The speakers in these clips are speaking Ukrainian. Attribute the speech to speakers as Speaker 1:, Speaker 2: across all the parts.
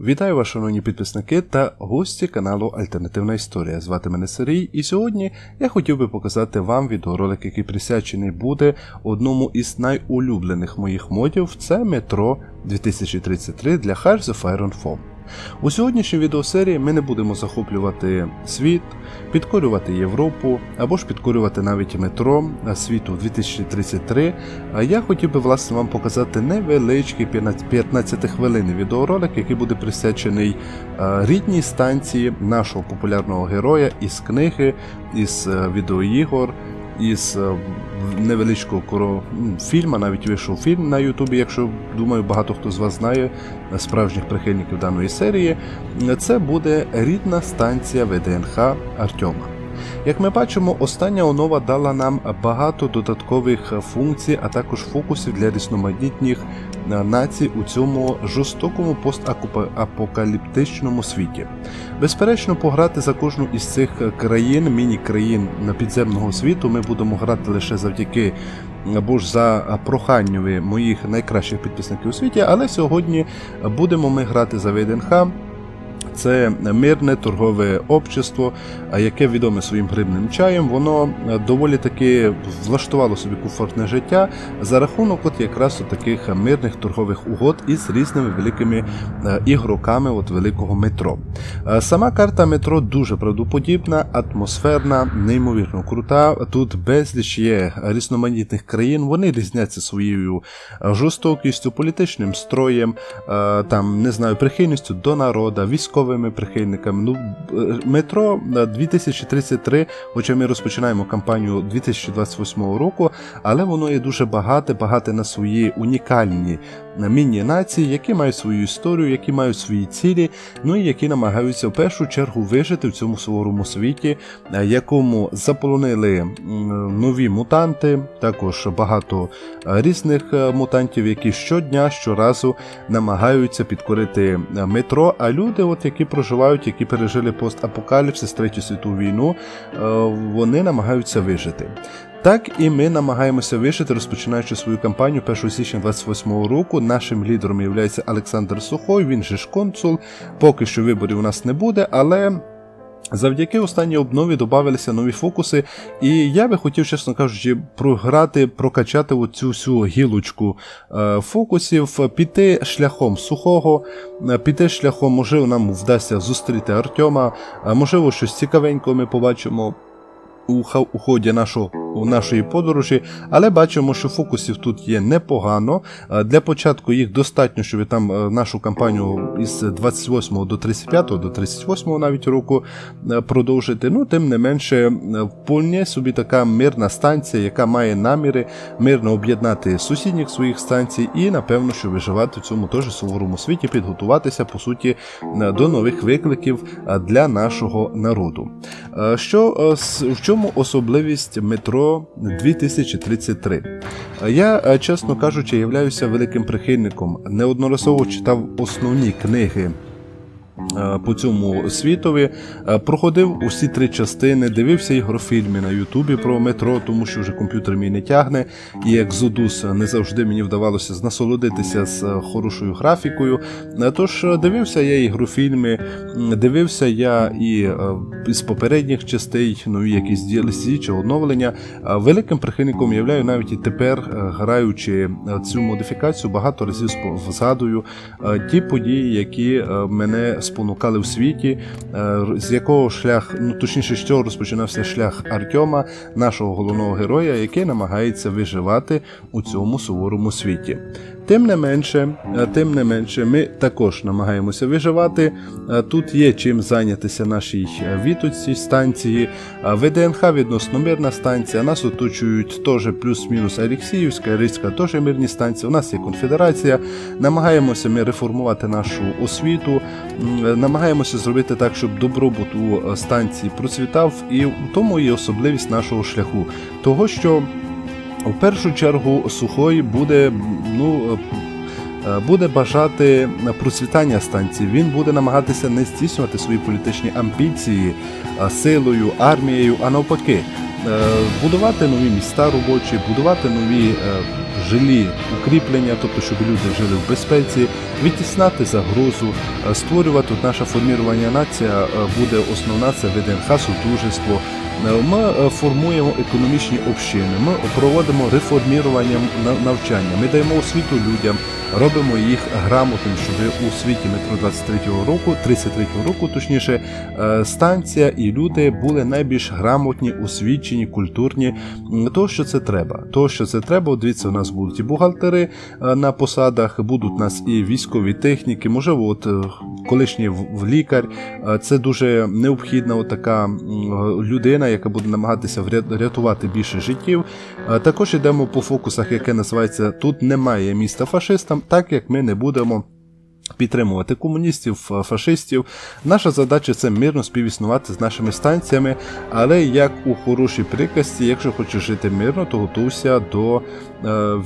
Speaker 1: Вітаю вас, шановні підписники та гості каналу Альтернативна Історія. Звати мене Сергій, і сьогодні я хотів би показати вам відеоролик, який присвячений буде одному із найулюблених моїх модів це метро 2033 для Hearts of Iron Foam. У сьогоднішній відеосерії ми не будемо захоплювати світ, підкорювати Європу або ж підкорювати навіть метро світу 2033. А я хотів би власне вам показати невеличкий 15 хвилин відеоролик, який буде присвячений рідній станції нашого популярного героя із книги, із е, відеоігор. Із е, невеличкого коро... фільма, навіть вийшов фільм на Ютубі, якщо думаю, багато хто з вас знає е, справжніх прихильників даної серії. Це буде рідна станція ВДНХ Артема. Як ми бачимо, остання онова дала нам багато додаткових функцій, а також фокусів для різноманітних е, націй у цьому жорстокому постапокаліптичному світі. Безперечно, пограти за кожну із цих країн, міні-країн підземного світу, ми будемо грати лише завдяки або ж за проханням моїх найкращих підписників у світі, але сьогодні будемо ми грати за ВДНХ. Це мирне торгове общество, яке відоме своїм грибним чаєм, воно е, доволі таки влаштувало собі комфортне життя за рахунок от якраз от таких мирних торгових угод із різними великими е, ігроками от великого метро. Е, Сама карта метро дуже правдоподібна, атмосферна, неймовірно крута. Тут безліч є різноманітних країн. Вони різняться своєю жорстокістю, політичним строєм, там не знаю, прихильністю до народа, військовими прихильниками. Ну, е, метро е, 2033, хоча ми розпочинаємо кампанію 2028 року, але воно є дуже багате, багате на свої унікальні міні-нації, які мають свою історію, які мають свої цілі, ну і які намагаються в першу чергу вижити в цьому суворому світі, е, якому заполонили нові мутанти, також багато е, різних е, мутантів, які щодня, щоразу намагаються підкорити е, метро. А люди, от які проживають, які пережили постапокаліпсис, третю світову війну, е, вони намагаються вижити. Так і ми намагаємося вижити, розпочинаючи свою кампанію 1 січня 28 року. Нашим лідером є Олександр Сухой, він же ж консул. Поки що виборів у нас не буде, але. Завдяки останній обнові додавалися нові фокуси, і я би хотів, чесно кажучи, програти, прокачати оцю всю гілочку е, фокусів, піти шляхом сухого, е, піти шляхом, можливо, нам вдасться зустріти Артема, можливо, щось цікавенького ми побачимо у ході нашого, у нашої подорожі, але бачимо, що фокусів тут є непогано. Е, Для початку їх достатньо, щоб там е, нашу кампанію із 28 до 35, до 38 навіть року е, продовжити. Ну, тим не менше, вполне собі така мирна станція, яка має наміри мирно об'єднати сусідніх своїх станцій і, напевно, що виживати в цьому теж суворому світі, підготуватися по суті до нових викликів для нашого народу. Що в чому особливість метро 2033? Е, Я, е, чесно кажучи, являюся великим прихильником. Неодноразово читав основні книги. Е, По цьому світові Е, проходив усі три частини, дивився ігрофільми на Ютубі про метро, тому що вже комп'ютер мій не тягне. І як Зодус не завжди мені вдавалося насолодитися з е, хорошою графікою. Тож дивився я ігрофільми, дивився я і із попередніх частей, нові якісь DLC чи оновлення. Великим прихильником являю навіть і тепер, граючи цю модифікацію, багато разів згадую ті події, які мене спонукали в світі, е, з якого шлях, ну точніше, з чого розпочинався шлях Артема, нашого головного героя, який намагається виживати у цьому суворому світі. Тим не менше, е, тим не менше, ми також намагаємося виживати. Е, Тут є чим зайнятися нашій е, вітоці станції. ВДНХ відносно мирна станція. Нас оточують теж плюс-мінус Алексіївська, Рицька теж мирні станції. У нас є конфедерація. Намагаємося ми реформувати нашу освіту, намагаємося зробити так, щоб добробут у станції процвітав, і в тому є особливість нашого шляху. Того, що в першу чергу Сухой буде ну. е, е, Буде бажати процвітання станції. Він буде намагатися не здійснювати свої політичні амбіції е, силою, армією, а навпаки, будувати нові міста робочі, будувати нові е, жилі укріплення, тобто щоб люди жили в безпеці, відтіснати загрозу, е, створювати от наша формірування нація е, буде основна це ВДНХ, судружество. Е, Ми е, формуємо економічні общини, ми проводимо реформірування навчання, ми даємо освіту людям, робимо їх грамотними, щоб у світі метро 23-го року, 33-го року, точніше, е, станція і люди були найбільш грамотні, освічені, культурні. То, що це треба. То, що це треба, дивіться, у нас будуть і бухгалтери на посадах, будуть у нас і військові техніки, можливо, от колишній лікар. Це дуже необхідна така м, яка буде намагатися вря- рятувати більше життів. Е, Також йдемо по фокусах, яке називається Тут немає міста фашистам, так як ми не будемо. Підтримувати комуністів, фашистів. Наша задача це мирно співіснувати з нашими станціями, але як у хорошій приказці, якщо хочеш жити мирно, то готуйся до е,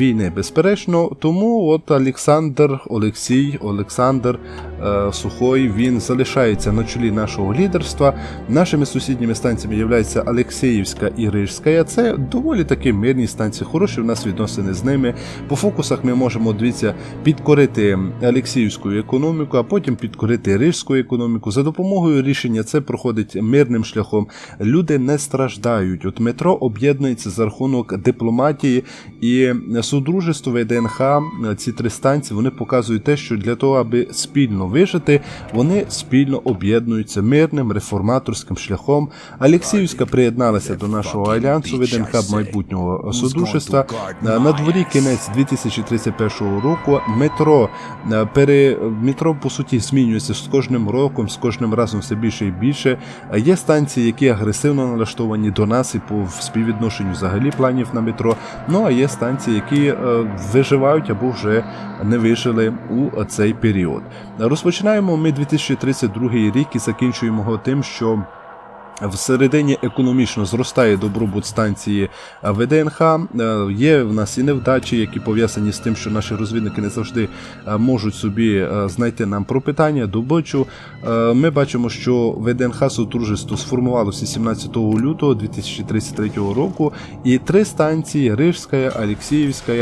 Speaker 1: війни. Безперечно, тому от Олександр, Олексій, Олександр е, Сухой він залишається на чолі нашого лідерства. Нашими сусідніми станціями являються Алексеївська і Рижська. Це доволі таки мирні станції, хороші в нас відносини з ними. По фокусах ми можемо дивіться підкорити Алексіївську економіку, а потім підкорити Рижську економіку. За допомогою рішення це проходить мирним шляхом. Люди не страждають. От метро об'єднується за рахунок дипломатії і судружество ВДНХ. Ці три станції вони показують те, що для того, аби спільно вижити, вони спільно об'єднуються мирним реформаторським шляхом. Алексіївська приєдналася до нашого альянсу від ВДНХ майбутнього судружества. На дворі кінець 2031 року метро е, пере метро по суті змінюється з кожним роком, з кожним разом все більше і більше. Е, Є станції, які агресивно налаштовані до нас і по співвідношенню взагалі планів на метро. Ну а є станції, які е, виживають або вже не вижили у цей період. Розпочинаємо ми 2032 рік і закінчуємо його тим, що. В середині економічно зростає добробут станції ВДНХ. Е, Є в нас і невдачі, які пов'язані з тим, що наші розвідники не завжди е, можуть собі е, знайти нам пропитання, добичу. Ми бачимо, що ВДНХ Сотрудничество сформувалося 17 лютого 2033 року, і три станції Рижська, Алексіївська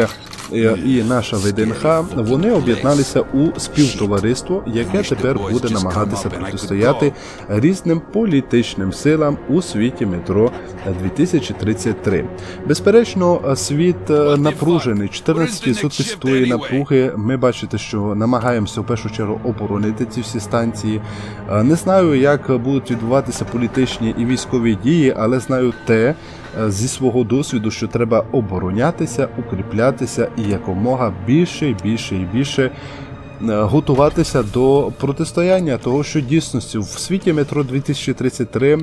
Speaker 1: і наша ВДНХ вони об'єдналися у співтовариство, яке тепер буде намагатися протистояти різним політичним силам у світі метро 2033. Безперечно, світ е, напружений, 14% світової напруги. Ми бачите, що намагаємося в першу чергу оборонити ці всі станції. Е, Не знаю, як будуть відбуватися політичні і військові дії, але знаю те е, зі свого досвіду, що треба оборонятися, укріплятися і якомога більше і більше і більше е, готуватися до протистояння, того що дійсності в світі метро 2033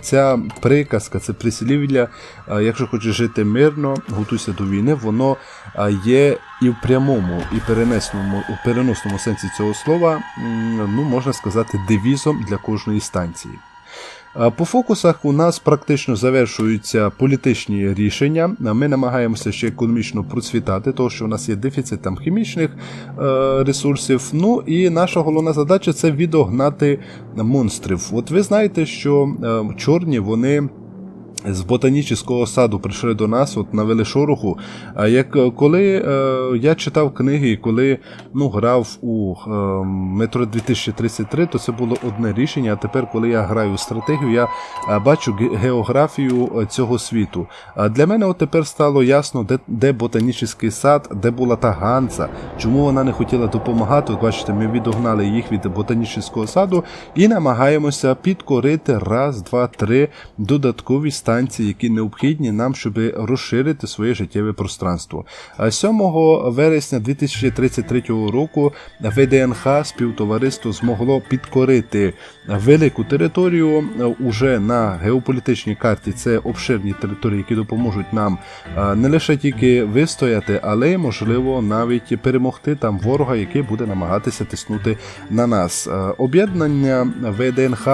Speaker 1: ця приказка, це прислів'я, е, якщо хочеш жити мирно, готуйся до війни, воно е, є і в прямому, і перенесному, у переносному сенсі цього слова, ну можна сказати, девізом для кожної станції. По фокусах у нас практично завершуються політичні рішення. Ми намагаємося ще економічно процвітати, тому що у нас є дефіцит там хімічних е, ресурсів. Ну і наша головна задача це відогнати монстрів. От ви знаєте, що е, чорні вони. З ботанічного саду прийшли до нас, от навели шороху. А як е, коли е, я читав книги, коли ну, грав у е, метро 2033, то це було одне рішення. А тепер, коли я граю стратегію, я е, бачу географію е, цього світу. А для мене от тепер стало ясно, де, де ботанічний сад, де була та Ганса, чому вона не хотіла допомагати. От бачите, ми відогнали їх від ботанічного саду і намагаємося підкорити раз, два, три додаткові станції, які необхідні нам, щоб розширити своє життєве пространство. А 7 вересня 2033 року ВДНХ співтовариство змогло підкорити велику територію е, уже на геополітичній карті. Це обширні території, які допоможуть нам е, не лише тільки вистояти, але й можливо навіть перемогти там ворога, який буде намагатися тиснути на нас. Е, Об'єднання ВДНХ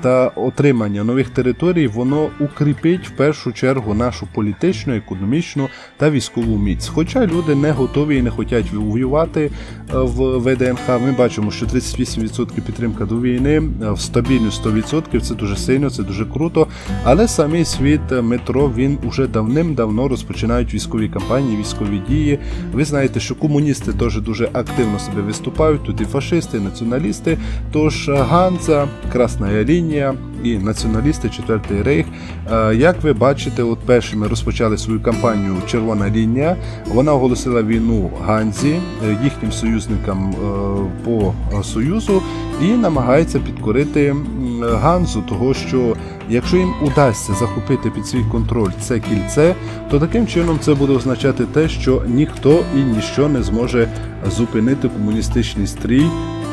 Speaker 1: та отримання нових територій, воно укріпить в першу чергу нашу політичну, економічну та військову міць. Хоча люди не готові і не хочуть воювати е, в ВДНХ. Ми бачимо, що 38% підтримка до війни е, в стабільну 100%. Це дуже сильно, це дуже круто. Але самий світ е, метро він уже давним-давно розпочинають військові кампанії, військові дії. Ви знаєте, що комуністи теж дуже активно себе виступають. Тут і фашисти, і націоналісти. Тож Ганза, Красна лінія і націоналісти, Четвертий рейх. Е, Як ви бачите, от першими розпочали свою кампанію Червона лінія. Вона оголосила війну Ганзі, е, їхнім союзникам е, по союзу, і намагається підкорити Ганзу, того що якщо їм удасться захопити під свій контроль це кільце, то таким чином це буде означати те, що ніхто і ніщо не зможе зупинити комуністичний стрій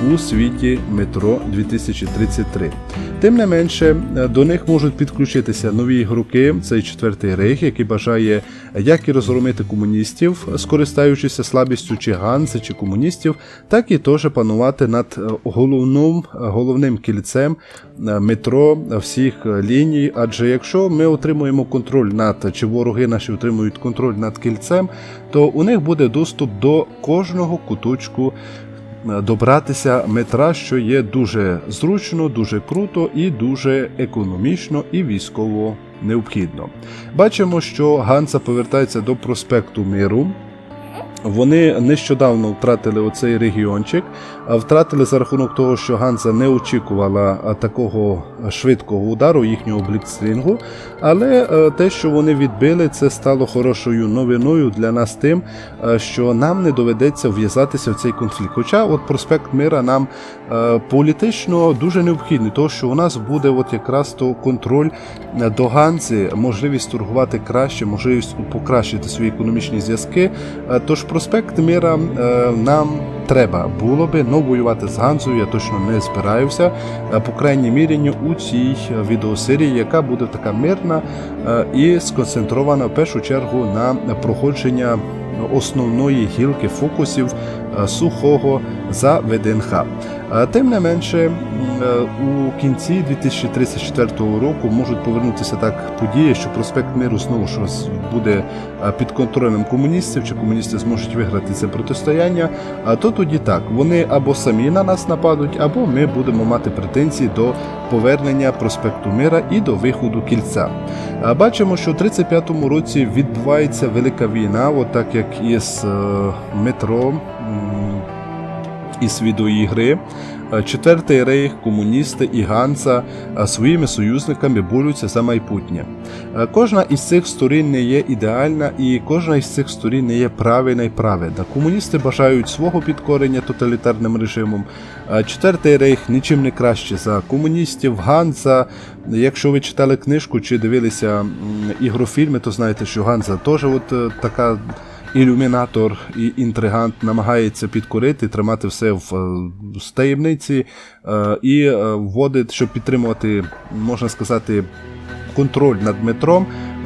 Speaker 1: у світі метро 2033. Тим не менше, е, до них можуть підключитися нові ігроки. Цей четвертий рейх, який бажає як і розгромити комуністів, скористаючися слабістю чи ганзи, чи комуністів, так і теж панувати над е, головним, головним кільцем е, метро всіх е, ліній. Адже якщо ми отримуємо контроль над чи вороги наші отримують контроль над кільцем, то у них буде доступ до кожного куточку е, добратися метра, що є дуже зручно, дуже круто і дуже економічно і військово необхідно. Бачимо, що Ганса повертається до проспекту Миру. Вони нещодавно втратили оцей регіончик, втратили за рахунок того, що Ганза не очікувала такого швидкого удару їхнього бліцстрінгу. Але е, те, що вони відбили, це стало хорошою новиною для нас тим, е, що нам не доведеться в'язатися в цей конфлікт. Хоча от проспект Мира нам е, політично дуже необхідний, тому що у нас буде от якраз то контроль до Ганзи, можливість торгувати краще, можливість покращити свої економічні зв'язки. Тож проспект Мира нам треба було би, новоювати з Ганзою я точно не збираюся. Е, По крайній мірі у цій відеосерії, яка буде така мирна е, і сконцентрована в першу чергу на проходження основної гілки фокусів е, сухого за ВДНХ. Е, Тим не менше, е, у кінці 2034 року можуть повернутися так події, що проспект Миру знову щось буде е, під контролем комуністів, чи комуністи зможуть виграти це протистояння. А то тоді так, вони або самі на нас нападуть, або ми будемо мати претензії до повернення проспекту Мира і до виходу кільця. Бачимо, що у 35-му році відбувається велика війна, отак як із метро. Із відеоігри. Е, Четвертий рейх, комуністи і Ганса е, своїми союзниками борються за майбутнє. Е, Кожна із цих сторін не є ідеальна, і кожна із цих сторін не є правильна і праведна. Комуністи бажають свого підкорення тоталітарним режимом. Четвертий рейх нічим не краще за комуністів. Ганса, якщо ви читали книжку чи дивилися ігрофільми, то знаєте, що Ганса теж от така ілюмінатор і інтригант намагається підкорити, тримати все в, в з таємниці е, і е, вводить, щоб підтримувати, можна сказати, контроль над метром, е,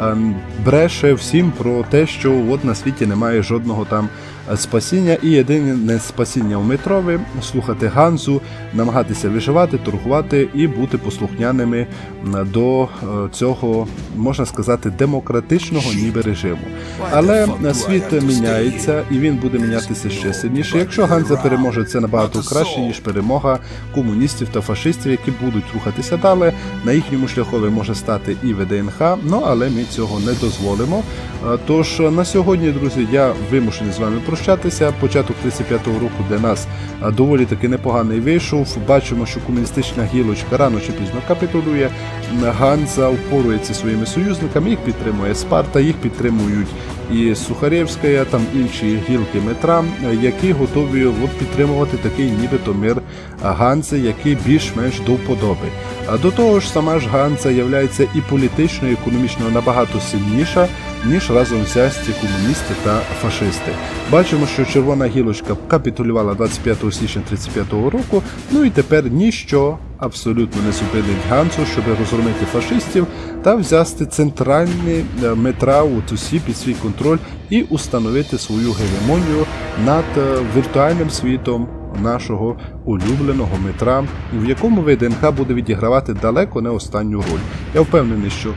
Speaker 1: бреше всім про те, що от на світі немає жодного там е, спасіння, і єдине спасіння в метрові слухати Ганзу, намагатися виживати, торгувати і бути послухняними до е, цього, можна сказати, демократичного ніби режиму. Але е, світ міняється і він буде мінятися ще сильніше. Якщо Ганза переможе, це набагато краще ніж перемога комуністів та фашистів, які будуть рухатися далі. На їхньому шляхові може стати і ВДНХ, ну але ми цього не дозволимо. Е, Тож е, на сьогодні, друзі, я вимушений з вами прощатися. Початок 35-го року для нас е, доволі таки непоганий вийшов. Бачимо, що комуністична гілочка рано чи пізно капітулює. Ганза впорується своїми союзниками, їх підтримує Спарта, їх підтримують і Сухаревська, там інші гілки метра, які готові от, підтримувати такий нібито мир Ганзи, який більш-менш до вподоби. А до того ж, сама ж Ганза є і політично, і економічно набагато сильніша, ніж разом взяті комуністи та фашисти. Бачимо, що червона гілочка капітулювала 25 січня 35 року. Ну і тепер ніщо абсолютно не зупинить Гансу, щоб розгромити фашистів та взяти центральні е, метра у Тусі під свій контроль і установити свою гегемонію над е, віртуальним світом нашого улюбленого метра, в якому ВДНХ буде відігравати далеко не останню роль. Я впевнений, що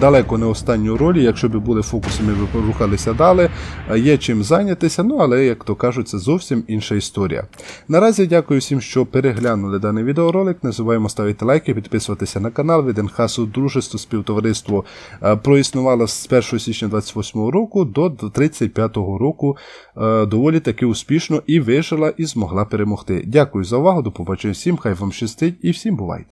Speaker 1: далеко не останню роль, якщо б були фокуси, ми б рухалися далі. Є чим зайнятися, ну але, як то кажуть, це зовсім інша історія. Наразі дякую всім, що переглянули даний відеоролик. Не забуваємо ставити лайки, підписуватися на канал. Від НХСу Дружество співтовариство е, проіснувало з 1 січня 28 року до 35 року е, доволі таки успішно і вижила, і змогла перемогти. Дякую за увагу, до побачення всім, хай вам щастить і всім бувайте!